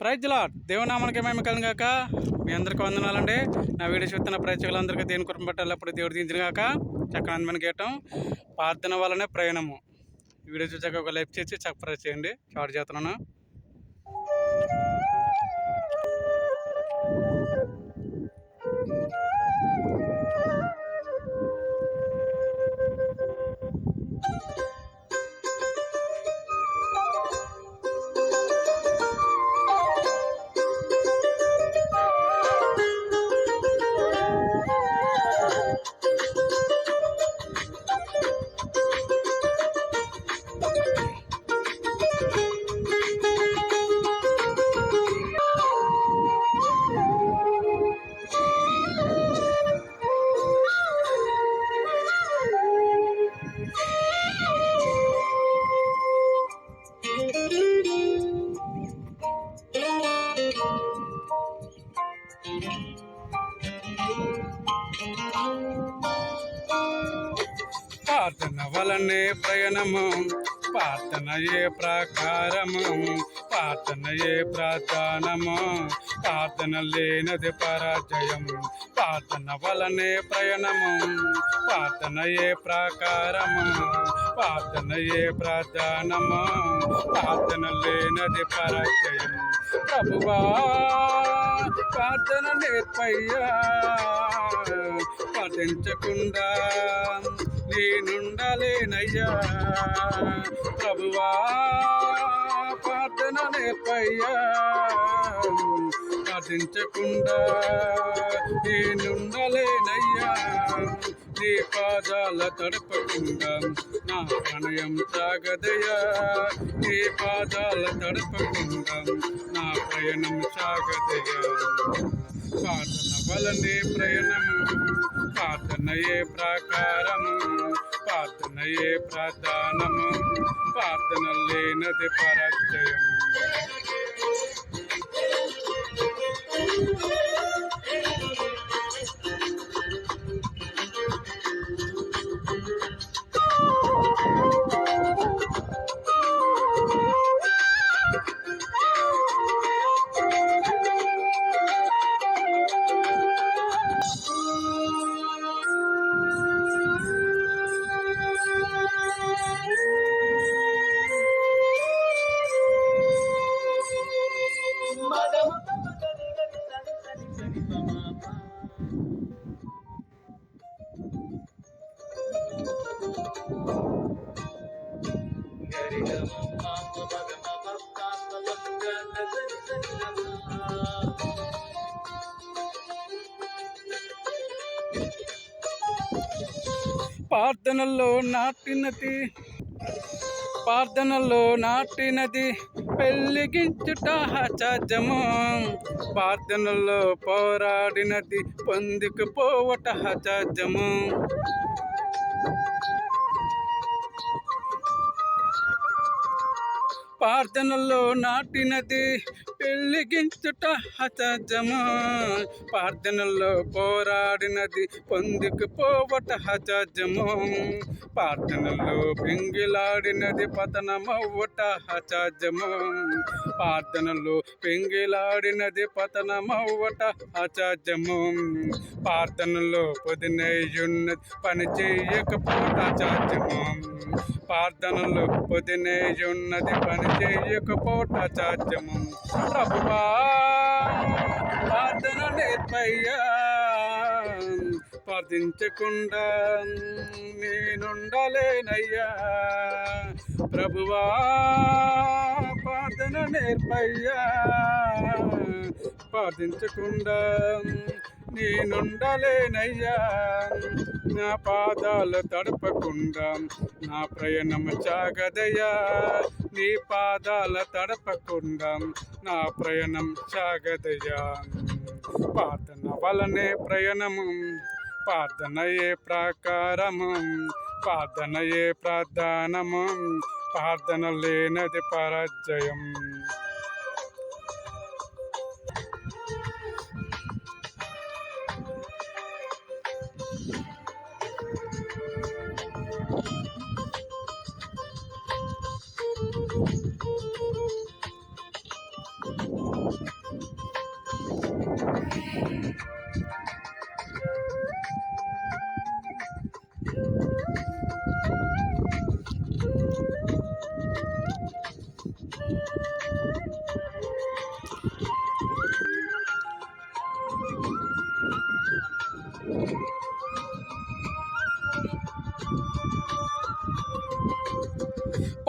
Praise lord దేవునామానికి మేము కలిగాక. మీ అందరికీ వందనాలండి. నా వీడియో చూస్తున్న ప్రేక్షకులందరికీ దేని కుటుంబ పట్టాలప్పుడు దేవుడు దించినగాక చక్కగా గీయటం ప్రార్థన వల్లనే ప్రయాణము. వీడియో చూసాక ఒక లైక్ చేసి చక్కప్రైజ్ చేయండి. షార్ట్ చేస్తున్నాను. ప్రార్థన వలనే ప్రయాణము ప్రార్థన ఏ ప్రకారము ప్రార్థన ఏ ప్రధానము ప్రార్థన లేనది పరాజయము ప్రార్థన వలనే ప్రయాణము ప్రార్థన ఏ ప్రకారము ప్రార్థన ఏ ప్రధానము ప్రార్థన లేనది పరాజయం. ప్రభువా ప్రార్థన నేర్పయ్యా. పఠించకుండా నేనుండలేనయ్యా. ప్రభువా ప్రార్థన నేర్పయ్యా. పఠించకుండా నేనుండలే నీ పాదాల తడపకుండా. నా ప్రణయం సాగదయా. నీ పాదాల తడపకుండా. నా ప్రయాణం సాగదయా. ప్రార్థన వలనే ప్రయాణము. ప్రార్థనయే ప్రాకారము. ప్రార్థనయే ప్రధానము. ప్రార్థన లేనది పరాజయం ప్రార్థనల్లో నాటినది ప్రార్థనలో నాటినది పెళ్ళిగించుట హజము ప్రార్థనలో పోరాడినది పొందుకుపోవట హజము ప్రార్థనలో నాటినది పెళ్ళిగించుట హజము ప్రార్థనలో పోరాడినది పొందుకుపోవట హజము ప్రార్థనలో పెంగిలాడినది పతనమవ్వట హజము ప్రార్థనలో పెంగిలాడినది పతనమవ్వట హజము ప్రార్థనలో పొదినయ్యున్నది పని చేయకపోట హజము ప్రార్థనలో పొదినేయున్నది పని చేయకపోట చాత్యము ప్రభువా ప్రార్థన నేర్పయ్యా ప్రార్థించకుండా నేనుండలేనయ్యా. ప్రభువా ప్రార్థన నేర్పయ్యా ప్రార్థించకుండా నేనుండలేనయ్యా. నా పాదాలు తడపకుండా నా ప్రయాణం చాగదయ్యా నీ పాదాల తడపకుండా నా ప్రయాణం చాగదయ్యా ప్రార్థన వలనే ప్రయాణము ప్రార్థన ఏ ప్రకారము ప్రార్థన ఏ ప్రధానము ప్రార్థన లేనది పరాజయం.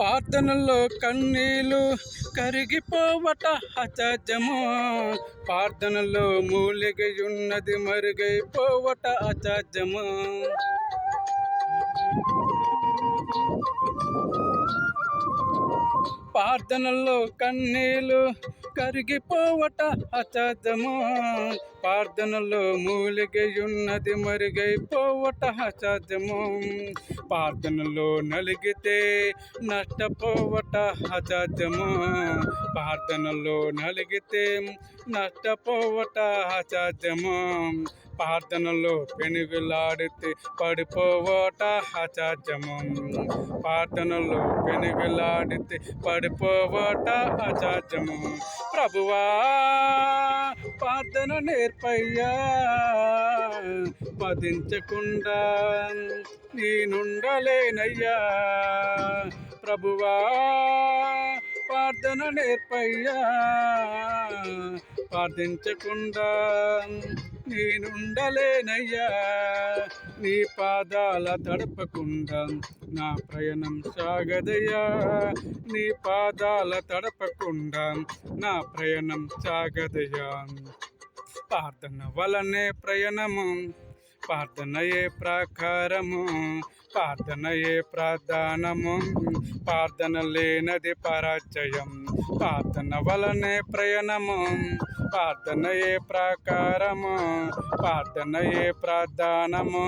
ప్రార్థనలో కన్నీలు కరిగిపోవట అసత్యము ప్రార్థనలో మూలిగయున్నది మరుగైపోవట అసత్యము ప్రార్థనలో కన్నీలు కరిగిపోవట అసాధ్యము ప్రార్థనలో మూలిగయున్నది మరుగైపోవట అసాధ్యము ప్రార్థనలో నలిగితే నష్టపోవట అసాధ్యము ప్రార్థనలో నలిగితే నష్టపోవట అసాధ్యము ప్రార్థనలో పెనుగులాడితే పడిపోవట అసాధ్యము ప్రార్థనలో పెనుగులాడితే పడిపోవట అసాధ్యము ప్రభువా ప్రార్థన నేర్పయ్యా పదించకుండా నేనుండలేనయ్యా. ప్రభువా ప్రార్థన నేర్పయ్యా. ప్రార్థించకుండా నేనుండలేనయ్యా. నీ పాదాల తడపకుండా నా ప్రయాణం సాగదయ్యా. నీ పాదాల తడపకుండా నా ప్రయాణం సాగదయ్యా. ప్రార్థన వలనే ప్రయాణము ప్రార్థనయే ప్రాకారము ప్రార్థనయే ప్రధానము ప్రార్థన లేనది పరాజయం ప్రార్థన వలనే ప్రయాణము ప్రార్థనయే ప్రాకారము ప్రార్థనయే ప్రధానము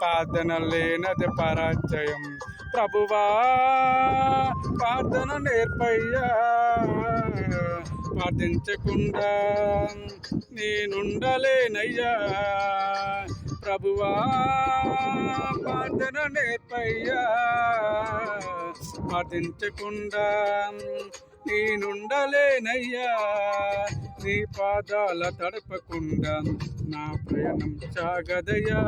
ప్రార్థన లేనది పరాజయం. ప్రభువా ప్రార్థన నేర్పయ్యా. ప్రార్థించకుండా నేనుండలేనయ్యా. ప్రభువా ప్రార్థన నేర్పయ్యా. ప్రార్థించకుండా నేనుండలేనయ్యా. నీ పాదాల తడపకుండా నా ప్రయాణం సాగదయ్యా.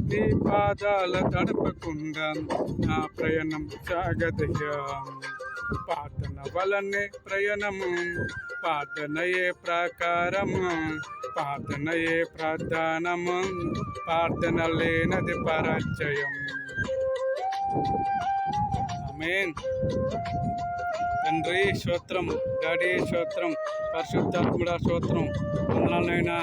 నీ పాదాల తడపకుండా నా ప్రయాణం సాగదయ్యా. ప్రార్థన వలనే ప్రయాణము ప్రార్థనయే ప్రకారము ప్రార్థనయే ప్రధానము ప్రార్థన లేనది పరాజయం. మేన్ తండ్రి స్తోత్రం డాడీ స్తోత్రం పరిశుద్ధాత్ముడ స్తోత్రం వందనాలైనా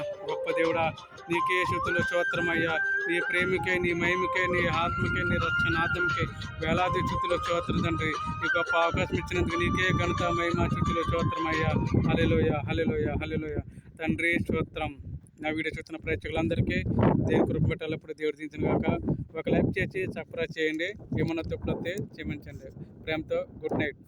గొప్ప దేవుడా. నీకే శుతులు స్తోత్రమయ్యా. నీ ప్రేమికే నీ మహిమకే నీ ఆత్మకే నీ రక్షణార్థంకే వేలాది స్థుతులు స్తోత్రం తండ్రి. ఈ గొప్ప అవకాశం ఇచ్చినందుకు నీకే ఘనత మహిమ స్థుతులు స్తోత్రమయ్యా. హలెలోయ హలెలోయ హలెలోయ తండ్రి స్తోత్రం. నా వీడియో చూస్తున్న ప్రేక్షకులందరికీ దేవుని కృప పెట్టాలప్పుడు దేవుడు దించిన కాక ఒక లైక్ చేసి సఫరా చేయండి. ఏమన్నా తప్పులైతే క్షమించండి. ప్రేమతో గుడ్ నైట్.